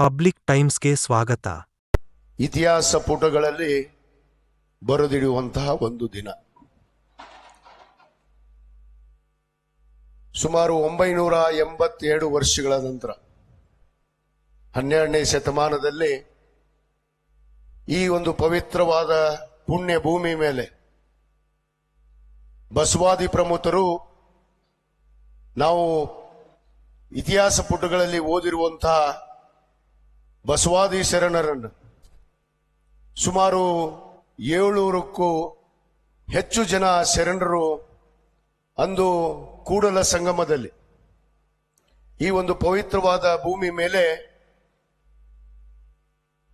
Public ಟೈಮ್ಸ್ಗೆ ಸ್ವಾಗತ. ಇತಿಹಾಸ ಪುಟಗಳಲ್ಲಿ ಬರೆದಿಡುವಂತಹ ಒಂದು ದಿನ. ಸುಮಾರು ಒಂಬೈನೂರ ಎಂಬತ್ತೇಳು ವರ್ಷಗಳ ನಂತರ ಹನ್ನೆರಡನೇ ಶತಮಾನದಲ್ಲಿ ಈ ಒಂದು ಪವಿತ್ರವಾದ ಪುಣ್ಯ ಭೂಮಿ ಮೇಲೆ ಬಸವಾದಿ ಪ್ರಮುಖರು ನಾವು ಇತಿಹಾಸ ಪುಟಗಳಲ್ಲಿ ಓದಿರುವಂತಹ ಬಸವಾದಿ ಶರಣರನ್ನು ಸುಮಾರು ಏಳುನೂರಕ್ಕೂ ಹೆಚ್ಚು ಜನ ಶರಣರು ಅಂದು ಕೂಡಲ ಸಂಗಮದಲ್ಲಿ ಈ ಒಂದು ಪವಿತ್ರವಾದ ಭೂಮಿ ಮೇಲೆ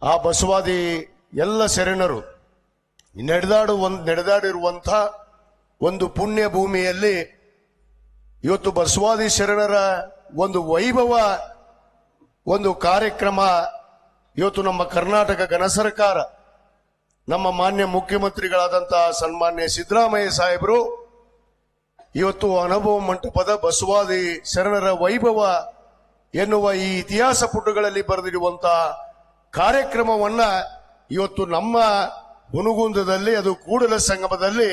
ಆ ಬಸವಾದಿ ಎಲ್ಲ ಶರಣರು ನಡೆದಾಡು ನಡೆದಾಡಿರುವಂಥ ಒಂದು ಪುಣ್ಯ ಭೂಮಿಯಲ್ಲಿ ಇವತ್ತು ಬಸವಾದಿ ಶರಣರ ಒಂದು ವೈಭವ ಒಂದು ಕಾರ್ಯಕ್ರಮ ಇವತ್ತು ನಮ್ಮ ಕರ್ನಾಟಕ ಘನ ಸರ್ಕಾರ, ನಮ್ಮ ಮಾನ್ಯ ಮುಖ್ಯಮಂತ್ರಿಗಳಾದಂತಹ ಸನ್ಮಾನ್ಯ ಸಿದ್ದರಾಮಯ್ಯ ಸಾಹೇಬರು, ಇವತ್ತು ಅನುಭವ ಮಂಟಪದ ಬಸವಾದಿ ಶರಣರ ವೈಭವ ಎನ್ನುವ ಈ ಇತಿಹಾಸ ಪುಟಗಳಲ್ಲಿ ಬರೆದಿರುವಂತಹ ಕಾರ್ಯಕ್ರಮವನ್ನ ಇವತ್ತು ನಮ್ಮ ಹುನುಗುಂದದಲ್ಲಿ ಅದು ಕೂಡಲ ಸಂಗಮದಲ್ಲಿ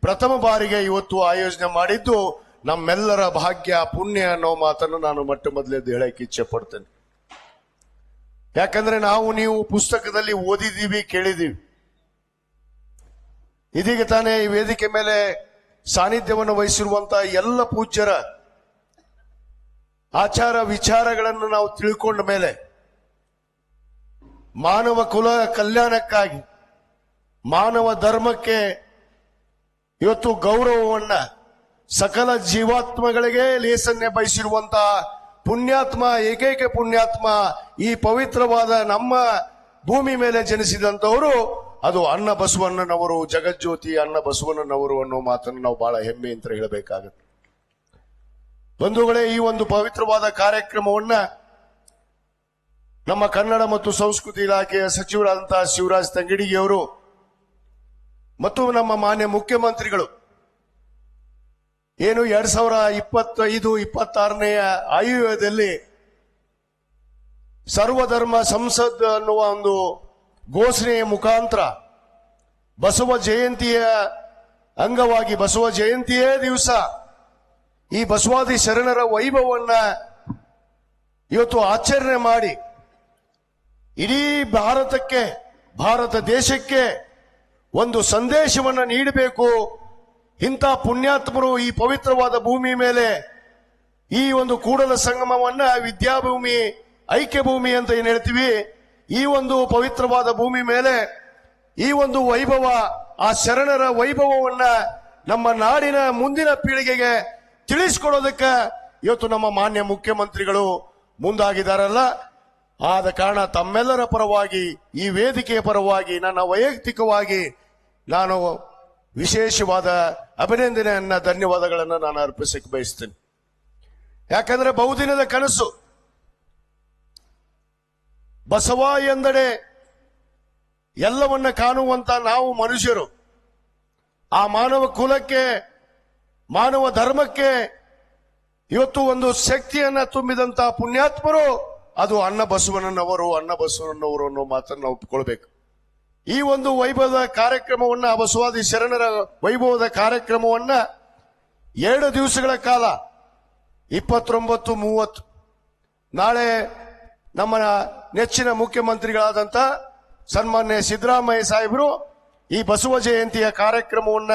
ಪ್ರಥಮ ಬಾರಿಗೆ ಇವತ್ತು ಆಯೋಜನೆ ಮಾಡಿದ್ದು ನಮ್ಮೆಲ್ಲರ ಭಾಗ್ಯ, ಪುಣ್ಯ ಅನ್ನೋ ಮಾತನ್ನು ನಾನು ಮೊಟ್ಟ ಮೊದಲೇದು ಹೇಳಕ್ಕೆ ಇಚ್ಛೆ ಪಡ್ತೇನೆ. ಯಾಕಂದ್ರೆ ನಾವು ನೀವು ಪುಸ್ತಕದಲ್ಲಿ ಓದಿದ್ದೀವಿ ಕೇಳಿದೀವಿ ಇದೀಗ ತಾನೇ ಈ ವೇದಿಕೆ ಮೇಲೆ ಸಾನ್ನಿಧ್ಯವನ್ನು ವಹಿಸಿರುವಂತ ಎಲ್ಲ ಪೂಜ್ಯರ ಆಚಾರ ವಿಚಾರಗಳನ್ನು ನಾವು ತಿಳ್ಕೊಂಡ ಮೇಲೆ ಮಾನವ ಕುಲ ಕಲ್ಯಾಣಕ್ಕಾಗಿ, ಮಾನವ ಧರ್ಮಕ್ಕೆ ಇವತ್ತು ಗೌರವವನ್ನ ಸಕಲ ಜೀವಾತ್ಮಗಳಿಗೆ ಲೇಸನ್ನೇ ಬಯಸಿರುವಂತಹ ಪುಣ್ಯಾತ್ಮ, ಏಕೈಕ ಪುಣ್ಯಾತ್ಮ ಈ ಪವಿತ್ರವಾದ ನಮ್ಮ ಭೂಮಿ ಮೇಲೆ ಜನಿಸಿದಂತವರು ಅದು ಅನ್ನ ಬಸವಣ್ಣನವರು, ಜಗಜ್ಯೋತಿ ಅನ್ನ ಬಸವಣ್ಣನವರು ಅನ್ನೋ ಮಾತನ್ನು ನಾವು ಬಹಳ ಹೆಮ್ಮೆ ಅಂತ ಹೇಳಬೇಕಾಗತ್ತೆ. ಬಂಧುಗಳೇ, ಈ ಒಂದು ಪವಿತ್ರವಾದ ಕಾರ್ಯಕ್ರಮವನ್ನ ನಮ್ಮ ಕನ್ನಡ ಮತ್ತು ಸಂಸ್ಕೃತಿ ಇಲಾಖೆಯ ಸಚಿವರಾದಂತಹ ಶಿವರಾಜ್ ತಂಗಡಿಗಿಯವರು ಮತ್ತು ನಮ್ಮ ಮಾನ್ಯ ಮುಖ್ಯಮಂತ್ರಿಗಳು, ಏನು ಎರಡ್ ಸಾವಿರ ಇಪ್ಪತ್ತೈದು, ಇಪ್ಪತ್ತಾರನೆಯ ಆಯುವ್ಯದಲ್ಲಿ ಸರ್ವಧರ್ಮ ಸಂಸದ್ ಅನ್ನುವ ಒಂದು ಘೋಷಣೆಯ ಮುಖಾಂತರ ಬಸವ ಜಯಂತಿಯ ಅಂಗವಾಗಿ ಬಸವ ಜಯಂತಿಯೇ ದಿವಸ ಈ ಬಸವಾದಿ ಶರಣರ ವೈಭವವನ್ನ ಇವತ್ತು ಆಚರಣೆ ಮಾಡಿ ಇಡೀ ಭಾರತಕ್ಕೆ, ಭಾರತ ದೇಶಕ್ಕೆ ಒಂದು ಸಂದೇಶವನ್ನ ನೀಡಬೇಕು. ಇಂಥ ಪುಣ್ಯಾತ್ಮರು ಈ ಪವಿತ್ರವಾದ ಭೂಮಿ ಮೇಲೆ ಈ ಒಂದು ಕೂಡಲ ಸಂಗಮವನ್ನ ವಿದ್ಯಾಭೂಮಿ ಐಕ್ಯ ಭೂಮಿ ಅಂತ ಏನು ಹೇಳ್ತೀವಿ? ಈ ಒಂದು ಪವಿತ್ರವಾದ ಭೂಮಿ ಮೇಲೆ ಈ ಒಂದು ವೈಭವ, ಆ ಶರಣರ ವೈಭವವನ್ನ ನಮ್ಮ ನಾಡಿನ ಮುಂದಿನ ಪೀಳಿಗೆಗೆ ತಿಳಿಸ್ಕೊಡೋದಕ್ಕೆ ಇವತ್ತು ನಮ್ಮ ಮಾನ್ಯ ಮುಖ್ಯಮಂತ್ರಿಗಳು ಮುಂದಾಗಿದ್ದಾರಲ್ಲ ಆದ ಕಾರಣ ತಮ್ಮೆಲ್ಲರ ಪರವಾಗಿ, ಈ ವೇದಿಕೆಯ ಪರವಾಗಿ, ನನ್ನ ವೈಯಕ್ತಿಕವಾಗಿ ನಾನು ವಿಶೇಷವಾದ ಅಭಿನಂದನೆಯನ್ನ, ಧನ್ಯವಾದಗಳನ್ನು ನಾನು ಅರ್ಪಿಸಕ್ಕೆ ಬಯಸ್ತೇನೆ. ಯಾಕಂದ್ರೆ ಬಹುದಿನದ ಕನಸು. ಬಸವ ಎಂದರೆ ಎಲ್ಲವನ್ನ ಕಾಣುವಂತ ನಾವು ಮನುಷ್ಯರು. ಆ ಮಾನವ ಕುಲಕ್ಕೆ, ಮಾನವ ಧರ್ಮಕ್ಕೆ ಇವತ್ತು ಒಂದು ಶಕ್ತಿಯನ್ನ ತುಂಬಿದಂತ ಪುಣ್ಯಾತ್ಮರು ಅದು ಅನ್ನ ಬಸವಣ್ಣನವರು ಅನ್ನ ಬಸವಣ್ಣನವರು ಅನ್ನೋ ಮಾತನ್ನು ನಾವು ಒಪ್ಕೊಳ್ಬೇಕು. ಈ ಒಂದು ವೈಭವದ ಕಾರ್ಯಕ್ರಮವನ್ನ ಬಸವಾದಿ ಶರಣರ ವೈಭವದ ಕಾರ್ಯಕ್ರಮವನ್ನ ಎರಡು ದಿವಸಗಳ ಕಾಲ, ಇಪ್ಪತ್ತೊಂಬತ್ತು ಮೂವತ್ತು, ನಾಳೆ ನಮ್ಮ ನೆಚ್ಚಿನ ಮುಖ್ಯಮಂತ್ರಿಗಳಾದಂತ ಸನ್ಮಾನ್ಯ ಸಿದ್ದರಾಮಯ್ಯ ಸಾಹೇಬರು ಈ ಬಸವ ಜಯಂತಿಯ ಕಾರ್ಯಕ್ರಮವನ್ನ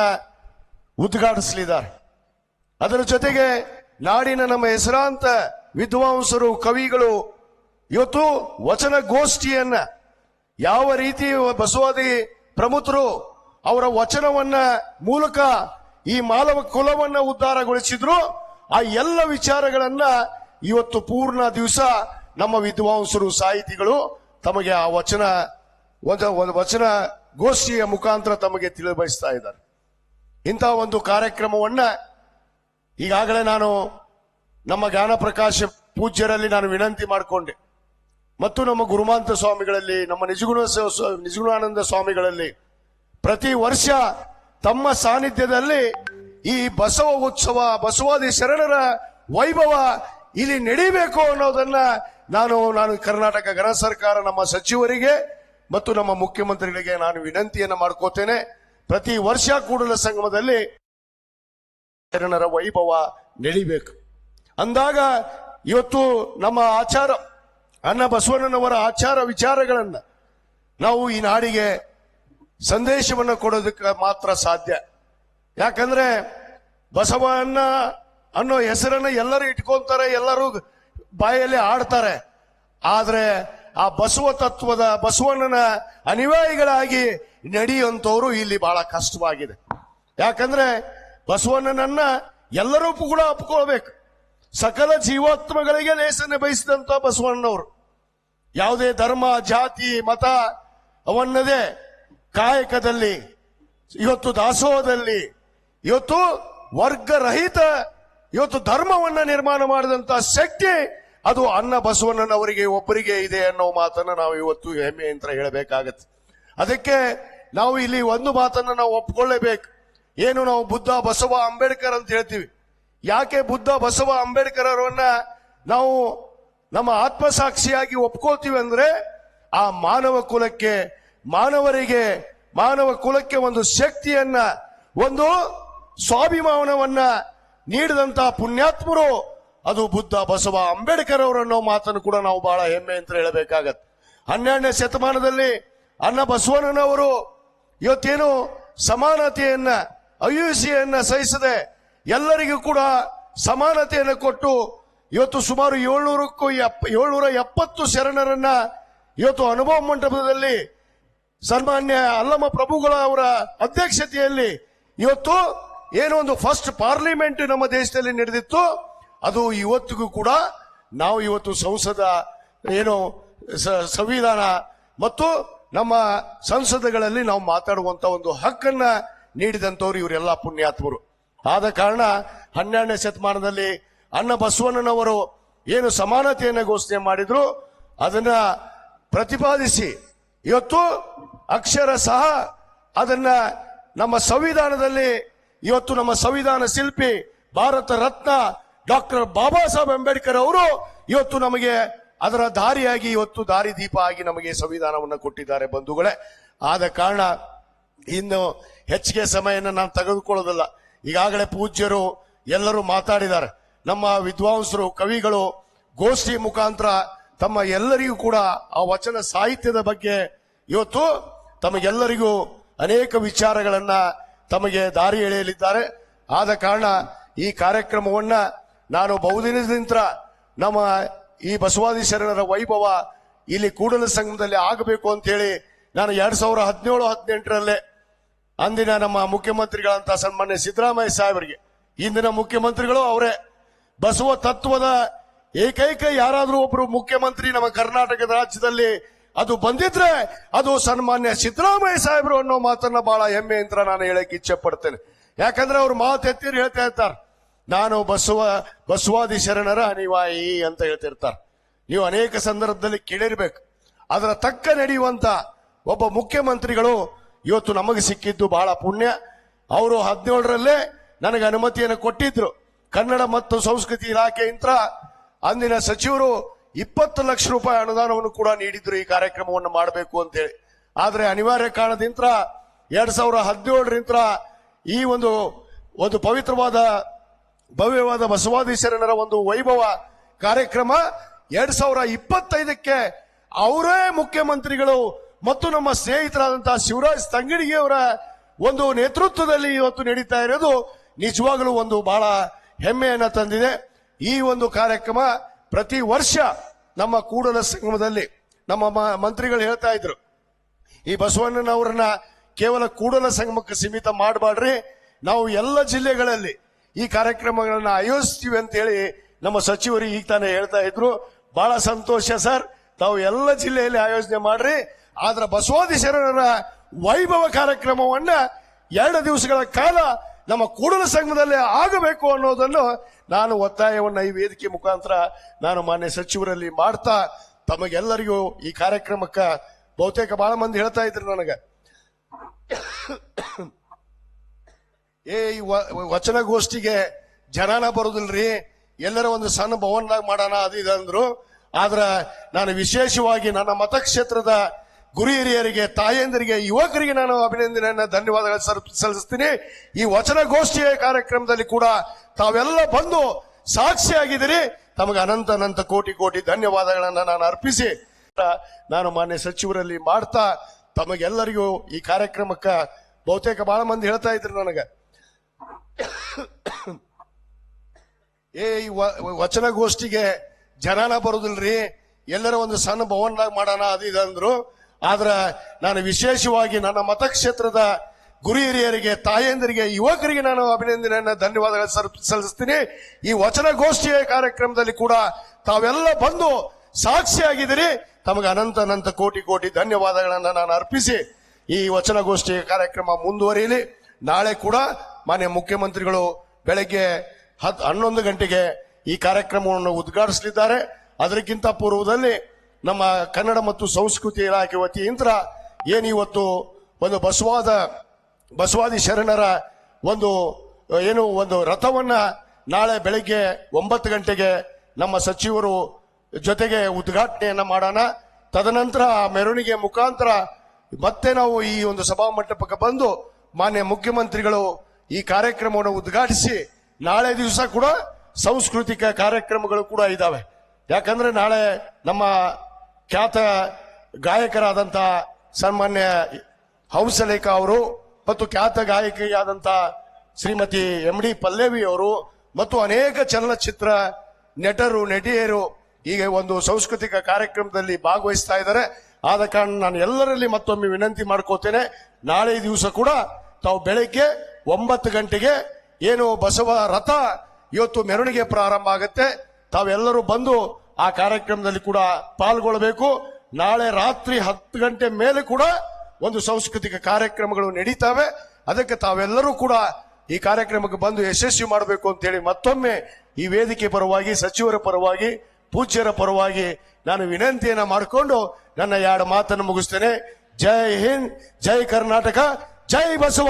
ಉದ್ಘಾಟಿಸಲಿದ್ದಾರೆ. ಅದರ ಜೊತೆಗೆ ನಾಡಿನ ನಮ್ಮ ಹೆಸರಾಂತ ವಿದ್ವಾಂಸರು, ಕವಿಗಳು ಇವತ್ತು ವಚನ ಗೋಷ್ಠಿಯನ್ನ ಯಾವ ರೀತಿ ಬಸವಾದಿ ಪ್ರಮುಖರು ಅವರ ವಚನವನ್ನ ಮೂಲಕ ಈ ಮಾನವ ಕುಲವನ್ನ ಉದ್ಧಾರಗೊಳಿಸಿದ್ರು, ಆ ಎಲ್ಲ ವಿಚಾರಗಳನ್ನ ಇವತ್ತು ಪೂರ್ಣ ದಿವಸ ನಮ್ಮ ವಿದ್ವಾಂಸರು, ಸಾಹಿತಿಗಳು ತಮಗೆ ಆ ವಚನ ವಚನ ಗೋಷ್ಠಿಯ ಮುಖಾಂತರ ತಮಗೆ ತಿಳಿಬಯಸ್ತಾ ಇದ್ದಾರೆ. ಇಂತಹ ಒಂದು ಕಾರ್ಯಕ್ರಮವನ್ನ ಈಗಾಗಲೇ ನಾನು ನಮ್ಮ ಜ್ಞಾನ ಪ್ರಕಾಶ ಪೂಜ್ಯರಲ್ಲಿ ನಾನು ವಿನಂತಿ ಮಾಡಿಕೊಂಡೆ. ಮತ್ತು ನಮ್ಮ ಗುರುಮಾಂತ ಸ್ವಾಮಿಗಳಲ್ಲಿ, ನಮ್ಮ ನಿಜಗುಣ ನಿಜಗುಣಾನಂದ ಸ್ವಾಮಿಗಳಲ್ಲಿ ಪ್ರತಿ ವರ್ಷ ತಮ್ಮ ಸಾನ್ನಿಧ್ಯದಲ್ಲಿ ಈ ಬಸವ ಉತ್ಸವ, ಬಸವಾದಿ ಶರಣರ ವೈಭವ ಇಲ್ಲಿ ನಡಿಬೇಕು ಅನ್ನೋದನ್ನ ನಾನು ನಾನು ಕರ್ನಾಟಕ ಗಣ ಸರ್ಕಾರ ನಮ್ಮ ಸಚಿವರಿಗೆ ಮತ್ತು ನಮ್ಮ ಮುಖ್ಯಮಂತ್ರಿಗಳಿಗೆ ನಾನು ವಿನಂತಿಯನ್ನು ಮಾಡ್ಕೋತೇನೆ. ಪ್ರತಿ ವರ್ಷ ಕೂಡಲ ಸಂಗಮದಲ್ಲಿ ಶರಣರ ವೈಭವ ನಡಿಬೇಕು ಅಂದಾಗ ಇವತ್ತು ನಮ್ಮ ಆಚಾರ, ಅನ್ನ ಬಸವಣ್ಣನವರ ಆಚಾರ ವಿಚಾರಗಳನ್ನ ನಾವು ಈ ನಾಡಿಗೆ ಸಂದೇಶವನ್ನು ಕೊಡೋದಕ್ಕೆ ಮಾತ್ರ ಸಾಧ್ಯ. ಯಾಕಂದ್ರೆ ಬಸವಣ್ಣ ಅನ್ನೋ ಹೆಸರನ್ನ ಎಲ್ಲರೂ ಇಟ್ಕೊಂತಾರೆ, ಎಲ್ಲರೂ ಬಾಯಲ್ಲಿ ಆಡ್ತಾರೆ. ಆದ್ರೆ ಆ ಬಸವ ತತ್ವದ, ಬಸವಣ್ಣನ ಅನಿವಾಯಿಗಳಾಗಿ ನಡೆಯುವಂಥವ್ರು ಇಲ್ಲಿ ಬಹಳ ಕಷ್ಟವಾಗಿದೆ. ಯಾಕಂದ್ರೆ ಬಸವಣ್ಣನನ್ನ ಎಲ್ಲರೂ ಕೂಡ ಒಪ್ಕೊಳ್ಬೇಕು. ಸಕಲ ಜೀವಾತ್ಮಗಳಿಗೆ ಲೇಸನ್ನು ಬಯಸಿದಂತ ಬಸವಣ್ಣನವರು ಯಾವುದೇ ಧರ್ಮ, ಜಾತಿ, ಮತ ಅವನ್ನದೇ ಕಾಯಕದಲ್ಲಿ, ಇವತ್ತು ದಾಸೋಹದಲ್ಲಿ, ಇವತ್ತು ವರ್ಗರಹಿತ, ಇವತ್ತು ಧರ್ಮವನ್ನ ನಿರ್ಮಾಣ ಮಾಡಿದಂತ ಶಕ್ತಿ ಅದು ಅನ್ನ ಬಸವಣ್ಣನವರಿಗೆ ಒಬ್ಬರಿಗೆ ಇದೆ ಅನ್ನೋ ಮಾತನ್ನ ನಾವು ಇವತ್ತು ಹೆಮ್ಮೆ ಅಂತ ಹೇಳಬೇಕಾಗತ್ತೆ. ಅದಕ್ಕೆ ನಾವು ಇಲ್ಲಿ ಒಂದು ಮಾತನ್ನ ನಾವು ಒಪ್ಕೊಳ್ಳೇಬೇಕು. ಏನು ನಾವು ಬುದ್ಧ ಬಸವ ಅಂಬೇಡ್ಕರ್ ಅಂತ ಹೇಳ್ತೀವಿ. ಯಾಕೆ ಬುದ್ಧ ಬಸವ ಅಂಬೇಡ್ಕರ್ ಅವರನ್ನ ನಾವು ನಮ್ಮ ಆತ್ಮಸಾಕ್ಷಿಯಾಗಿ ಒಪ್ಕೋತೀವಿ ಅಂದ್ರೆ ಆ ಮಾನವ ಕುಲಕ್ಕೆ, ಮಾನವರಿಗೆ, ಮಾನವ ಕುಲಕ್ಕೆ ಒಂದು ಶಕ್ತಿಯನ್ನ, ಒಂದು ಸ್ವಾಭಿಮಾನವನ್ನ ನೀಡಿದಂತ ಪುಣ್ಯಾತ್ಮರು ಅದು ಬುದ್ಧ ಬಸವ ಅಂಬೇಡ್ಕರ್ ಅವರನ್ನೋ ಮಾತನ್ನು ಕೂಡ ನಾವು ಬಹಳ ಹೆಮ್ಮೆ ಅಂತ ಹೇಳಬೇಕಾಗತ್ತೆ. ಹನ್ನೆರಡನೇ ಶತಮಾನದಲ್ಲಿ ಅನ್ನ ಬಸವಣ್ಣನವರು ಇವತ್ತೇನು ಸಮಾನತೆಯನ್ನ ಅಹಿಂಸೆಯನ್ನ ಸಹಿಸದೆ ಎಲ್ಲರಿಗೂ ಕೂಡ ಸಮಾನತೆಯನ್ನು ಕೊಟ್ಟು ಇವತ್ತು ಸುಮಾರು ಏಳ್ನೂರಕ್ಕೂ ಎಪ್ಪ, ಏಳ್ನೂರ ಎಪ್ಪತ್ತು ಶರಣರನ್ನ ಇವತ್ತು ಅನುಭವ ಮಂಟಪದಲ್ಲಿ ಸನ್ಮಾನ್ಯ ಅಲ್ಲಮ ಪ್ರಭುಗಳ ಅವರ ಅಧ್ಯಕ್ಷತೆಯಲ್ಲಿ ಇವತ್ತು ಏನೋ ಒಂದು ಫಸ್ಟ್ ಪಾರ್ಲಿಮೆಂಟ್ ನಮ್ಮ ದೇಶದಲ್ಲಿ ನಡೆದಿತ್ತು. ಅದು ಇವತ್ತಿಗೂ ಕೂಡ ನಾವು ಇವತ್ತು ಸಂಸದ, ಏನು ಸಂವಿಧಾನ ಮತ್ತು ನಮ್ಮ ಸಂಸದಗಳಲ್ಲಿ ನಾವು ಮಾತಾಡುವಂತ ಒಂದು ಹಕ್ಕನ್ನ ನೀಡಿದಂಥವ್ರು ಇವರೆಲ್ಲ ಪುಣ್ಯಾತ್ಮರು. ಆದ ಕಾರಣ ಹನ್ನೆರಡನೇ ಶತಮಾನದಲ್ಲಿ ಅನ್ನ ಬಸವಣ್ಣನವರು ಏನು ಸಮಾನತೆಯನ್ನು ಘೋಷಣೆ ಮಾಡಿದ್ರು, ಅದನ್ನ ಪ್ರತಿಪಾದಿಸಿ. ಇವತ್ತು ಅಕ್ಷರ ಸಹ ಅದನ್ನ ನಮ್ಮ ಸಂವಿಧಾನದಲ್ಲಿ, ಇವತ್ತು ನಮ್ಮ ಸಂವಿಧಾನ ಶಿಲ್ಪಿ ಭಾರತ ರತ್ನ ಡಾಕ್ಟರ್ ಬಾಬಾ ಸಾಹೇಬ್ ಅಂಬೇಡ್ಕರ್ ಅವರು ಇವತ್ತು ನಮಗೆ ಅದರ ದಾರಿಯಾಗಿ, ಇವತ್ತು ದಾರಿ ದೀಪ ಆಗಿ ನಮಗೆ ಸಂವಿಧಾನವನ್ನು ಕೊಟ್ಟಿದ್ದಾರೆ ಬಂಧುಗಳೇ. ಆದ ಕಾರಣ ಇನ್ನು ಹೆಚ್ಚಿಗೆ ಸಮಯನ ನಾನು ತೆಗೆದುಕೊಳ್ಳೋದಿಲ್ಲ. ಈಗಾಗಲೇ ಪೂಜ್ಯರು ಎಲ್ಲರೂ ಮಾತಾಡಿದ್ದಾರೆ. ನಮ್ಮ ವಿದ್ವಾಂಸರು, ಕವಿಗಳು, ಗೋಷ್ಠಿ ಮುಖಾಂತರ ತಮ್ಮ ಎಲ್ಲರಿಗೂ ಕೂಡ ಆ ವಚನ ಸಾಹಿತ್ಯದ ಬಗ್ಗೆ ಇವತ್ತು ತಮಗೆಲ್ಲರಿಗೂ ಅನೇಕ ವಿಚಾರಗಳನ್ನ ತಮಗೆ ದಾರಿ ಎಳೆಯಲಿದ್ದಾರೆ. ಆದ ಕಾರಣ ಈ ಕಾರ್ಯಕ್ರಮವನ್ನ ನಾನು ಬಹುದಿನದಿಂದ ನಮ್ಮ ಈ ಬಸವಾದಿ ಶರಣರ ವೈಭವ ಇಲ್ಲಿ ಕೂಡಲ ಸಂಘದಲ್ಲಿ ಆಗಬೇಕು ಅಂತ ಹೇಳಿ ನಾನು ಎರಡ್ ಸಾವಿರ ಹದಿನೇಳು, ಹದಿನೆಂಟರಲ್ಲೇ ಅಂದಿನ ನಮ್ಮ ಮುಖ್ಯಮಂತ್ರಿಗಳಂತ ಸನ್ಮಾನ್ಯ ಸಿದ್ದರಾಮಯ್ಯ ಸಾಹೇಬರಿಗೆ, ಇಂದಿನ ಮುಖ್ಯಮಂತ್ರಿಗಳು ಅವರೇ, ಬಸವ ತತ್ವದ ಏಕೈಕ ಯಾರಾದರೂ ಒಬ್ಬರು ಮುಖ್ಯಮಂತ್ರಿ ನಮ್ಮ ಕರ್ನಾಟಕದ ರಾಜ್ಯದಲ್ಲಿ ಅದು ಬಂದಿದ್ರೆ ಅದು ಸನ್ಮಾನ್ಯ ಸಿದ್ದರಾಮಯ್ಯ ಸಾಹೇಬರು ಅನ್ನೋ ಮಾತನ್ನ ಬಹಳ ಹೆಮ್ಮೆ ಅಂತ ನಾನು ಹೇಳಕ್ಕೆ ಇಚ್ಛೆ ಪಡ್ತೇನೆ. ಯಾಕಂದ್ರೆ ಅವ್ರು ಮಾತು ಎತ್ತಿರಿ ಹೇಳ್ತಾ ಇರ್ತಾರೆ ನಾನು ಬಸವ ಬಸವಾದಿ ಶರಣರ ಅನಿವಾಯಿ ಅಂತ ಹೇಳ್ತಿರ್ತಾರೆ. ನೀವು ಅನೇಕ ಸಂದರ್ಭದಲ್ಲಿ ಕೇಳಿರ್ಬೇಕು. ಅದರ ತಕ್ಕ ನಡೆಯುವಂತ ಒಬ್ಬ ಮುಖ್ಯಮಂತ್ರಿಗಳು ಇವತ್ತು ನಮಗೆ ಸಿಕ್ಕಿದ್ದು ಬಹಳ ಪುಣ್ಯ. ಅವರು ಹದಿನೇಳರಲ್ಲೇ ನನಗೆ ಅನುಮತಿಯನ್ನು ಕೊಟ್ಟಿದ್ರು. ಕನ್ನಡ ಮತ್ತು ಸಂಸ್ಕೃತಿ ಇಲಾಖೆಯಿಂದ ಅಂದಿನ ಸಚಿವರು ಇಪ್ಪತ್ತು ಲಕ್ಷ ರೂಪಾಯಿ ಅನುದಾನವನ್ನು ಕೂಡ ನೀಡಿದ್ರು ಈ ಕಾರ್ಯಕ್ರಮವನ್ನು ಮಾಡಬೇಕು ಅಂತೇಳಿ. ಆದರೆ ಅನಿವಾರ್ಯ ಕಾರಣದಿಂದ ಎರಡ್ ಸಾವಿರ ಹದಿನೇಳರಿಂದ ಈ ಒಂದು ಒಂದು ಪವಿತ್ರವಾದ ಭವ್ಯವಾದ ಬಸವಾದಿ ಶರಣರ ಒಂದು ವೈಭವ ಕಾರ್ಯಕ್ರಮ ಎರಡ್ ಸಾವಿರ ಇಪ್ಪತ್ತೈದಕ್ಕೆ ಅವರೇ ಮುಖ್ಯಮಂತ್ರಿಗಳು ಮತ್ತು ನಮ್ಮ ಸ್ನೇಹಿತರಾದಂತಹ ಶಿವರಾಜ್ ತಂಗಡಿಗಿಯವರ ಒಂದು ನೇತೃತ್ವದಲ್ಲಿ ಇವತ್ತು ನಡೀತಾ ಇರೋದು ನಿಜವಾಗಲೂ ಒಂದು ಬಹಳ ಹೆಮ್ಮೆಯನ್ನ ತಂದಿದೆ. ಈ ಒಂದು ಕಾರ್ಯಕ್ರಮ ಪ್ರತಿ ವರ್ಷ ನಮ್ಮ ಕೂಡಲ ಸಂಗಮದಲ್ಲಿ ನಮ್ಮ ಮಂತ್ರಿಗಳು ಹೇಳ್ತಾ ಇದ್ರು. ಈ ಬಸವಣ್ಣನವರನ್ನ ಕೇವಲ ಕೂಡಲ ಸಂಗಮಕ್ಕೆ ಸೀಮಿತ ಮಾಡಬಾಡ್ರಿ. ನಾವು ಎಲ್ಲ ಜಿಲ್ಲೆಗಳಲ್ಲಿ ಈ ಕಾರ್ಯಕ್ರಮಗಳನ್ನ ಆಯೋಜಿಸ್ತೀವಿ ಅಂತ ಹೇಳಿ ನಮ್ಮ ಸಚಿವರು ಈಗ ತಾನೇ ಹೇಳ್ತಾ ಇದ್ರು. ಬಹಳ ಸಂತೋಷ ಸರ್. ತಾವು ಎಲ್ಲ ಜಿಲ್ಲೆಯಲ್ಲಿ ಆಯೋಜನೆ ಮಾಡ್ರಿ. ಆದ್ರ ಬಸವಾದಿ ಶರಣರ ವೈಭವ ಕಾರ್ಯಕ್ರಮವನ್ನ ಎರಡು ದಿವಸಗಳ ಕಾಲ ನಮ್ಮ ಕೂಡಲ ಸಂಘದಲ್ಲಿ ಆಗಬೇಕು ಅನ್ನೋದನ್ನು ನಾನು ಒತ್ತಾಯವನ್ನು ಈ ವೇದಿಕೆ ಮುಖಾಂತರ ನಾನು ಮಾನ್ಯ ಸಚಿವರಲ್ಲಿ ಮಾಡ್ತಾ ತಮಗೆಲ್ಲರಿಗೂ ಈ ಕಾರ್ಯಕ್ರಮಕ್ಕ ಬಹುತೇಕ ಬಹಳ ಮಂದಿ ಹೇಳ್ತಾ ಇದ್ರು ನನಗೆ. ಏ, ಈ ವಚನಗೋಷ್ಠಿಗೆ ಜನನ ಬರುದಿಲ್ರಿ, ಎಲ್ಲರ ಒಂದು ಸಣ್ಣ ಭವನದಾಗ ಮಾಡೋಣ, ಅದು ಇದು ಅಂದ್ರು. ಆದ್ರ ನಾನು ವಿಶೇಷವಾಗಿ ನನ್ನ ಮತಕ್ಷೇತ್ರದ ಗುರು ಹಿರಿಯರಿಗೆ, ತಾಯಂದಿರಿಗೆ, ಯುವಕರಿಗೆ ನಾನು ಅಭಿನಂದನೆಯನ್ನ ಧನ್ಯವಾದಗಳು ಸಲ್ಲಿಸ್ತೀನಿ. ಈ ವಚನಗೋಷ್ಠಿಯ ಕಾರ್ಯಕ್ರಮದಲ್ಲಿ ಕೂಡ ತಾವೆಲ್ಲ ಬಂದು ಸಾಕ್ಷಿಯಾಗಿದ್ದೀರಿ. ತಮಗೆ ಅನಂತ ಅನಂತ ಕೋಟಿ ಕೋಟಿ ಧನ್ಯವಾದಗಳನ್ನ ನಾನು ಅರ್ಪಿಸಿ, ನಾನು ಮಾನ್ಯ ಸಚಿವರಲ್ಲಿ ಮಾಡ್ತಾ, ತಮಗೆಲ್ಲರಿಗೂ ಈ ಕಾರ್ಯಕ್ರಮಕ್ಕ ಬಹುತೇಕ ಬಹಳ ಮಂದಿ ಹೇಳ್ತಾ ಇದ್ರು ನನಗೆ. ಏ, ಈ ವಚನಗೋಷ್ಠಿಗೆ ಜನಾನ ಬರುದಿಲ್ರಿ. ಎಲ್ಲರ ಒಂದು ಸಣ್ಣ ಭವನ್ದಾಗ ಮಾಡೋಣ, ಅದು ಇದಂದ್ರು ಆದ್ರ ನಾನು ವಿಶೇಷವಾಗಿ ನನ್ನ ಮತಕ್ಷೇತ್ರದ ಗುರು ಹಿರಿಯರಿಗೆ, ತಾಯಂದಿರಿಗೆ, ಯುವಕರಿಗೆ ನಾನು ಅಭಿನಂದನೆಯನ್ನು ಧನ್ಯವಾದಗಳು ಸಲ್ಲಿಸ್ತೀನಿ. ಈ ವಚನಗೋಷ್ಠಿಯ ಕಾರ್ಯಕ್ರಮದಲ್ಲಿ ಕೂಡ ತಾವೆಲ್ಲ ಬಂದು ಸಾಕ್ಷಿಯಾಗಿದ್ದೀರಿ. ತಮಗೆ ಅನಂತ ಅನಂತ ಕೋಟಿ ಕೋಟಿ ಧನ್ಯವಾದಗಳನ್ನು ನಾನು ಅರ್ಪಿಸಿ ಈ ವಚನಗೋಷ್ಠಿಯ ಕಾರ್ಯಕ್ರಮ ಮುಂದುವರಿಯಲಿ. ನಾಳೆ ಕೂಡ ಮಾನ್ಯ ಮುಖ್ಯಮಂತ್ರಿಗಳು ಬೆಳಗ್ಗೆ ಹತ್ ಹನ್ನೊಂದು ಗಂಟೆಗೆ ಈ ಕಾರ್ಯಕ್ರಮವನ್ನು ಉದ್ಘಾಟಿಸಲಿದ್ದಾರೆ. ಅದಕ್ಕಿಂತ ಪೂರ್ವದಲ್ಲಿ ನಮ್ಮ ಕನ್ನಡ ಮತ್ತು ಸಂಸ್ಕೃತಿ ಇಲಾಖೆ ವತಿಯಿಂದ ಏನು ಇವತ್ತು ಒಂದು ಬಸವಾದ, ಬಸವಾದಿ ಶರಣರ ಒಂದು, ಏನು ಒಂದು ರಥವನ್ನ ನಾಳೆ ಬೆಳಗ್ಗೆ ಒಂಬತ್ತು ಗಂಟೆಗೆ ನಮ್ಮ ಸಚಿವರು ಜೊತೆಗೆ ಉದ್ಘಾಟನೆಯನ್ನ ಮಾಡೋಣ. ತದನಂತರ ಆ ಮೆರವಣಿಗೆ ಮುಖಾಂತರ ಮತ್ತೆ ನಾವು ಈ ಒಂದು ಸಭಾ ಮಂಟಪಕ್ಕೆ ಬಂದು ಮಾನ್ಯ ಮುಖ್ಯಮಂತ್ರಿಗಳು ಈ ಕಾರ್ಯಕ್ರಮವನ್ನು ಉದ್ಘಾಟಿಸಿ ನಾಳೆ ದಿವಸ ಕೂಡ ಸಾಂಸ್ಕೃತಿಕ ಕಾರ್ಯಕ್ರಮಗಳು ಕೂಡ ಇದಾವೆ. ಯಾಕಂದ್ರೆ ನಾಳೆ ನಮ್ಮ ಖ್ಯಾತ ಗಾಯಕರಾದಂತ ಸನ್ಮಾನ್ಯ ಹಂಸಲೇಖ ಅವರು ಮತ್ತು ಖ್ಯಾತ ಗಾಯಕಿಯಾದಂತ ಶ್ರೀಮತಿ ಎಂ ಡಿ ಪಲ್ಲೇವಿ ಅವರು ಮತ್ತು ಅನೇಕ ಚಲನಚಿತ್ರ ನಟರು, ನಟಿಯರು ಈಗ ಒಂದು ಸಾಂಸ್ಕೃತಿಕ ಕಾರ್ಯಕ್ರಮದಲ್ಲಿ ಭಾಗವಹಿಸ್ತಾ ಇದ್ದಾರೆ. ಆದ ಕಾರಣ ನಾನು ಎಲ್ಲರಲ್ಲಿ ಮತ್ತೊಮ್ಮೆ ವಿನಂತಿ ಮಾಡ್ಕೋತೇನೆ, ನಾಳೆ ದಿವಸ ಕೂಡ ತಾವು ಬೆಳಗ್ಗೆ ಒಂಬತ್ತು ಗಂಟೆಗೆ ಏನು ಬಸವ ರಥ ಇವತ್ತು ಮೆರವಣಿಗೆ ಪ್ರಾರಂಭ ಆಗುತ್ತೆ. ತಾವೆಲ್ಲರೂ ಬಂದು ಆ ಕಾರ್ಯಕ್ರಮದಲ್ಲಿ ಕೂಡ ಪಾಲ್ಗೊಳ್ಳಬೇಕು. ನಾಳೆ ರಾತ್ರಿ ಹತ್ತು ಗಂಟೆ ಮೇಲೆ ಕೂಡ ಒಂದು ಸಾಂಸ್ಕೃತಿಕ ಕಾರ್ಯಕ್ರಮಗಳು ನಡೀತಾವೆ. ಅದಕ್ಕೆ ತಾವೆಲ್ಲರೂ ಕೂಡ ಈ ಕಾರ್ಯಕ್ರಮಕ್ಕೆ ಬಂದು ಯಶಸ್ವಿ ಮಾಡಬೇಕು ಅಂತೇಳಿ ಮತ್ತೊಮ್ಮೆ ಈ ವೇದಿಕೆ ಪರವಾಗಿ, ಸಚಿವರ ಪರವಾಗಿ, ಪೂಜ್ಯರ ಪರವಾಗಿ ನಾನು ವಿನಂತಿಯನ್ನ ಮಾಡಿಕೊಂಡು ನನ್ನ ಎರಡು ಮಾತನ್ನು ಮುಗಿಸ್ತೇನೆ. ಜೈ ಹಿಂದ್, ಜೈ ಕರ್ನಾಟಕ, ಜೈ ಬಸವ!